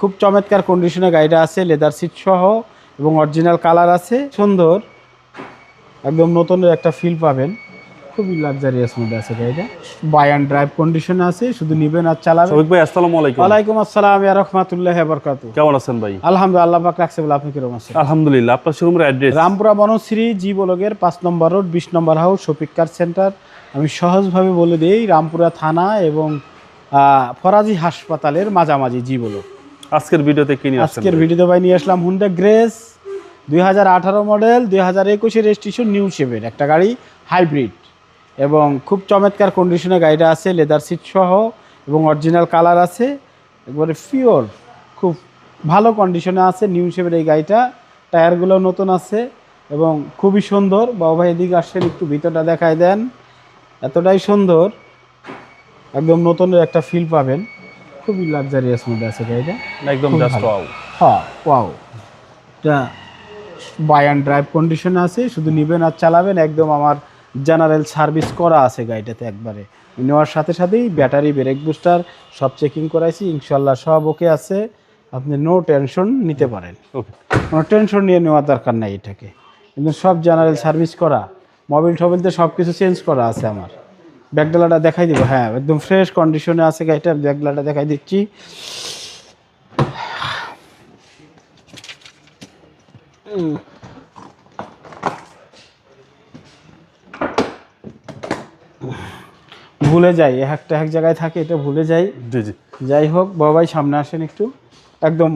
খুব চমৎকার কন্ডিশনে গাড়িটা আছে লেদার সিট সহ এবং অরিজিনাল কালার আছে। সুন্দর। একদম নতুনের একটা ফিল পাবেন। খুবই লাক্সারিয়াস মধ্যে আছে গাড়িটা। বাই অ্যান্ড ড্রাইভ কন্ডিশনে আছে শুধু নিবেন আর চালাবেন। শফিক ভাই আসসালামু আলাইকুম। ওয়ালাইকুম আসসালাম ইয়া রহমাতুল্লাহ বরকাতু কেমন আছেন ভাই? আলহামদুলিল্লাহ আল্লাহ পাক রাখছে বলে আপনি কীরকম আছেন? আলহামদুলিল্লাহ আপনার শোরুমের অ্যাড্রেস রামপুরা বনশ্রী জি বলগের পাঁচ নম্বর রোড বিশ নম্বর হাউস শফিক কার সেন্টার। আমি সহজভাবে বলে দিই রামপুরা থানা এবং ফরাজি হাসপাতালের মাঝামাঝি জি বলক। আজকের ভিডিওতে কি নিয়ে আজকের ভিডিওতে ভাই নিয়ে আসলাম হুন্ডা গ্রেস দুই হাজার আঠারো মডেল দুই হাজার একুশে রেজিস্ট্রেশন নিউ শেপের একটা গাড়ি হাইব্রিড এবং খুব চমৎকার কন্ডিশনে গাড়িটা আছে লেদার সিট সহ এবং অরিজিনাল কালার আছে একবারে পিওর খুব ভালো কন্ডিশনে আছে নিউ শেপের এই গাড়িটা। টায়ারগুলো নতুন আছে এবং খুবই সুন্দর। বাবু ভাই এদিকে আসছেন একটু ভিতরটা দেখায় দেন। এতটাই সুন্দর একদম নতুনের একটা ফিল পাবেন। খুবই লাক্সারিয়াস মধ্যে আছে গাড়িটা একদম জাস্ট ওয়াও হ্যাঁ ওয়াও এটা বাই অ্যান্ড ড্রাইভ কন্ডিশন আছে শুধু নিবেন আর চালাবেন একদম আমার জেনারেল সার্ভিস করা আছে গাড়িটাতে একবারে। নেওয়ার সাথে সাথেই ব্যাটারি ব্রেক বুস্টার সব চেকিং করাইছি ইনশাল্লাহ সব ওকে আছে। আপনি নো টেনশন নিতে পারেন। ওকে কোনো টেনশন নিয়ে নেওয়ার দরকার নাই এটাকে। কিন্তু সব জেনারেল সার্ভিস করা মোবিল টোবিলতে সব কিছু চেঞ্জ করা আছে আমার। ব্যাগডালাটা দেখাই দিব হ্যাঁ একদম ফ্রেশ কন্ডিশনে আছে গাড়িটা ব্যাগডালাটা দেখাই দিচ্ছি। ভুলে যাই একটা এক জায়গায় থাকে এটা ভুলে যাই। জি জি। যাই হোক বাবাই সামনে আসেন একটু। একদম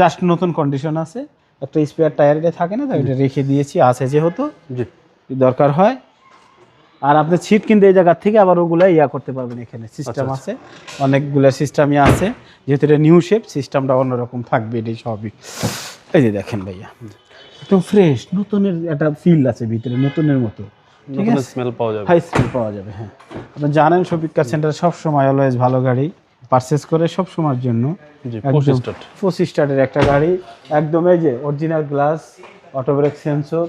জাস্ট নতুন কন্ডিশন আছে। একটা স্পেয়ার টায়ার থাকে না তাই এটা রেখে দিয়েছি আছে যেহেতু। জি। দরকার হয় আর আপনি সিট কিনতে এই জায়গার থেকে আবার ওগুলো ইয়া করতে পারবেন এখানে। সিস্টেম আছে অনেকগুলো সিস্টেমই আছে। যেহেতু এটা নিউ শেপ সিস্টেমটা অন্যরকম থাকবে এটাই সবই এই যে দেখেন ভাইয়া একদম ফ্রেশ নতুনের একটা ফিল আছে ভিতরে নতুনের মতো। ঠিক আছে? স্মেল পাওয়া যাবে। হাই স্পিড পাওয়া যাবে হ্যাঁ। আপনি জানেন শপিক কার সেন্টার সবসময় অলওয়েজ ভালো গাড়ি পারচেস করে সব সময়ের জন্য পঁচিশ স্টার্টের একটা গাড়ি। একদম এই যে original glass auto brake sensor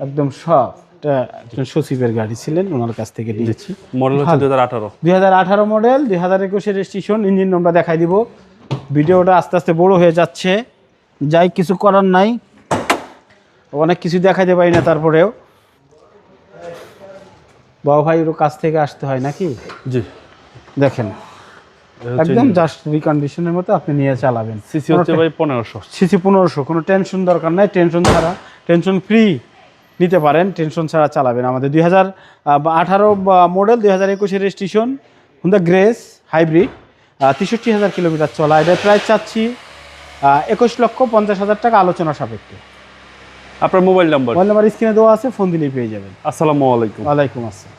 একদম সব। এটা একজন সচিবের গাড়ি ছিলেন ওনার কাছ থেকে নিয়েছি। মডেল হচ্ছে দুই হাজার আঠারো। দুই হাজার আঠারো মডেল দুই হাজার একুশের রেজিস্ট্রেশন ইঞ্জিন নম্বর দেখাই দিব। ভিডিওটা আস্তে আস্তে বড় হয়ে যাচ্ছে। যাই কিছু করার নাই। অনেক কিছু দেখাইতে পারি না তারপরেও। বাবা ভাই ওর কাছ থেকে আসতে হয় নাকি? জি। দেখেন। একদম জাস্ট রিকন্ডিশনের মতো আপনি নিয়ে চালাবেন। সিসি হচ্ছে ভাই পনেরোশো। সিসি পনেরোশো কোনো টেনশন দরকার নাই টেনশন ছাড়া। টেনশন ফ্রি নিতে পারেন টেনশন ছাড়া চালাবেন। আমাদের দুই হাজার আঠারো মডেল দুই হাজার একুশের রেজিস্ট্রেশন হুন্দা গ্রেস হাইব্রিড তেষট্টি হাজার কিলোমিটার চলা। এটা প্রায় চাচ্ছি একুশ লক্ষ পঞ্চাশ হাজার টাকা আলোচনা সাপেক্ষে। আপনার মোবাইল নাম্বার মোবাইল নাম্বার স্ক্রিনে দেওয়া আছে ফোন দিলেই পেয়ে যাবেন। আসসালামু আলাইকুম। ওয়ালাইকুম আসসালাম।